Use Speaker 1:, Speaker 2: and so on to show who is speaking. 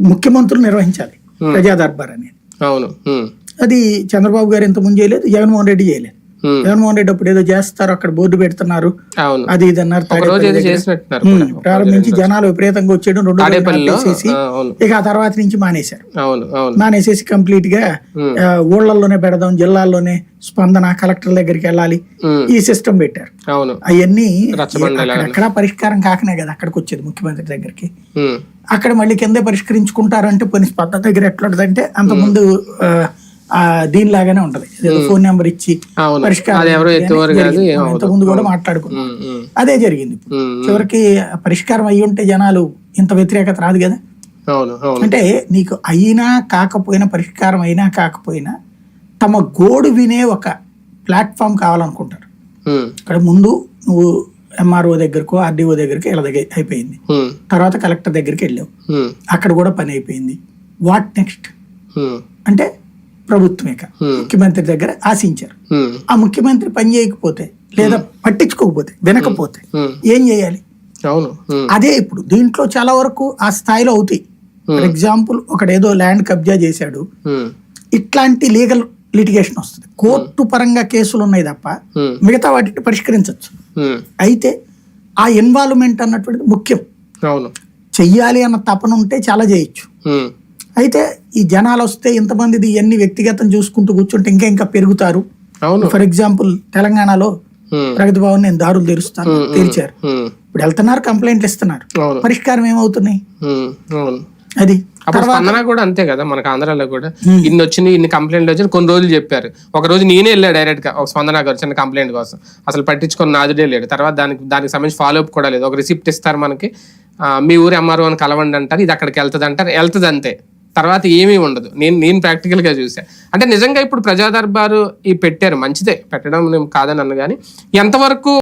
Speaker 1: ముఖ్యమంత్రులు నిర్వహించాలి ప్రజా దర్బార్ అనేది.
Speaker 2: అవును.
Speaker 1: అది చంద్రబాబు గారు ఇంత ముందు చేయలేదు జగన్మోహన్ రెడ్డి చేయలేదు. జగన్మోహన్ రెడ్డి అప్పుడు ఏదో చేస్తారు అక్కడ బోర్డు పెడుతున్నారు. అది ఇది అన్నారు ప్రారంభించి. జనాలు విపరీతంగా వచ్చేయడం రెండు
Speaker 2: అవును.
Speaker 1: ఇక ఆ తర్వాత నుంచి మానేశారు. మానేసేసి కంప్లీట్గా ఊళ్ళల్లోనే పెడదాం జిల్లాల్లోనే స్పందన కలెక్టర్ దగ్గరికి వెళ్ళాలి. ఈ సిస్టమ్ పెట్టారు.
Speaker 2: అవును.
Speaker 1: అవన్నీ అక్కడ పరిష్కారం కాకనే కదా అక్కడికి వచ్చేది ముఖ్యమంత్రి దగ్గరికి. అక్కడ మళ్ళీ కిందే పరిష్కరించుకుంటారంటే కొన్ని స్పందన దగ్గర ఎట్లుంటదంటే అంతకుముందు దీనిలాగానే ఉంటది. ఫోన్ నెంబర్ ఇచ్చి పరిష్కారం. ఇంతకుముందు కూడా మాట్లాడుకున్నాం. అదే జరిగింది చివరికి పరిష్కారం అయ్యి ఉంటే జనాలు ఇంత వ్యతిరేకత రాదు కదా? అంటే నీకు అయినా కాకపోయినా పరిష్కారం అయినా కాకపోయినా తమ గోడు వినే ఒక ప్లాట్ఫామ్ కావాలనుకుంటారు. ఇక్కడ ముందు నువ్వు ఎంఆర్ఓ దగ్గరకు ఆర్డీఓ దగ్గరికి ఇలా దగ్గర అయిపోయింది. తర్వాత కలెక్టర్ దగ్గరికి వెళ్ళావు. అక్కడ కూడా పని అయిపోయింది. What next? అంటే ప్రభుత్వమే ఇక.
Speaker 2: Hmm.
Speaker 1: ముఖ్యమంత్రి దగ్గర ఆశించారు.
Speaker 2: ఉమ్,
Speaker 1: ఆ ముఖ్యమంత్రి పని చేయకపోతే లేదా పట్టించుకోకపోతే వినకపోతే ఏం చేయాలి? అదే ఇప్పుడు దీంట్లో చాలా వరకు ఆ స్థాయిలో అవుతాయి. ఫర్ ఎగ్జాంపుల్ ఒకడేదో ల్యాండ్ కబ్జా చేశాడు. ఇట్లాంటి లీగల్ లిటిగేషన్ వస్తుంది. కోర్టు పరంగా కేసులు ఉన్నాయి తప్ప మిగతా వాటిని పరిష్కరించవచ్చు అయితే ఆ ఇన్వాల్వ్మెంట్ అన్నటువంటిది ముఖ్యం. చెయ్యాలి అన్న తపన ఉంటే చాలా చేయొచ్చు. అయితే ఈ జనాలు వస్తే ఇంతమందిది ఇవన్నీ వ్యక్తిగతం చూసుకుంటూ కూర్చుంటే ఇంకా ఇంకా పెరుగుతారు.
Speaker 2: అవును.
Speaker 1: ఫర్ ఎగ్జాంపుల్ తెలంగాణలో ప్రగతి భవన్ నేను దారులు తెరుస్తాను తెరిచారు. ఇప్పుడు వెళ్తున్నారు కంప్లైంట్లు ఇస్తున్నారు. పరిష్కారం ఏమవుతున్నాయి? అది.
Speaker 2: అప్పుడు స్పందన కూడా అంతే కదా మనకు ఆంధ్రాలో కూడా. ఇన్ని వచ్చినాయి ఇన్ని కంప్లైంట్లు వచ్చినాయి కొన్ని రోజులు చెప్పారు. ఒక రోజు నేనే వెళ్ళా డైరెక్ట్గా ఒక స్పందన గారు చిన్న కంప్లైంట్ కోసం. అసలు పట్టించుకొని నాదుడే లేడు. తర్వాత దానికి దానికి సంబంధించి ఫాలో అప్ కూడా లేదు. ఒక రిసిప్ట్ ఇస్తారు మనకి. మీ ఊరు ఎంఆర్ఓ అని కలవండి అంటారు ఇది అక్కడికి వెళ్తుంది అంటారు వెళ్తుంది అంతే తర్వాత ఏమీ ఉండదు. నేను నేను ప్రాక్టికల్గా చూసా. అంటే నిజంగా ఇప్పుడు ప్రజా దర్బారు ఈ పెట్టారు. మంచిదే. పెట్టడం కాదని అన్న కానీ ఎంతవరకు